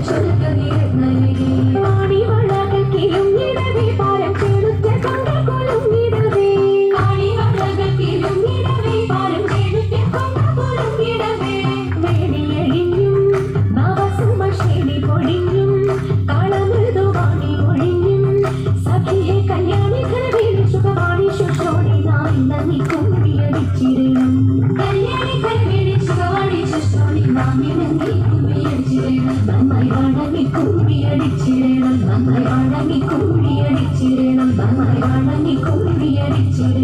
城市的，你 കുമ്പിയടിച്ചിരണം നീ വണങ്ങി കുമ്പിയടിച്ചിരണം നീ കുമ്പിയടിച്ചിരണം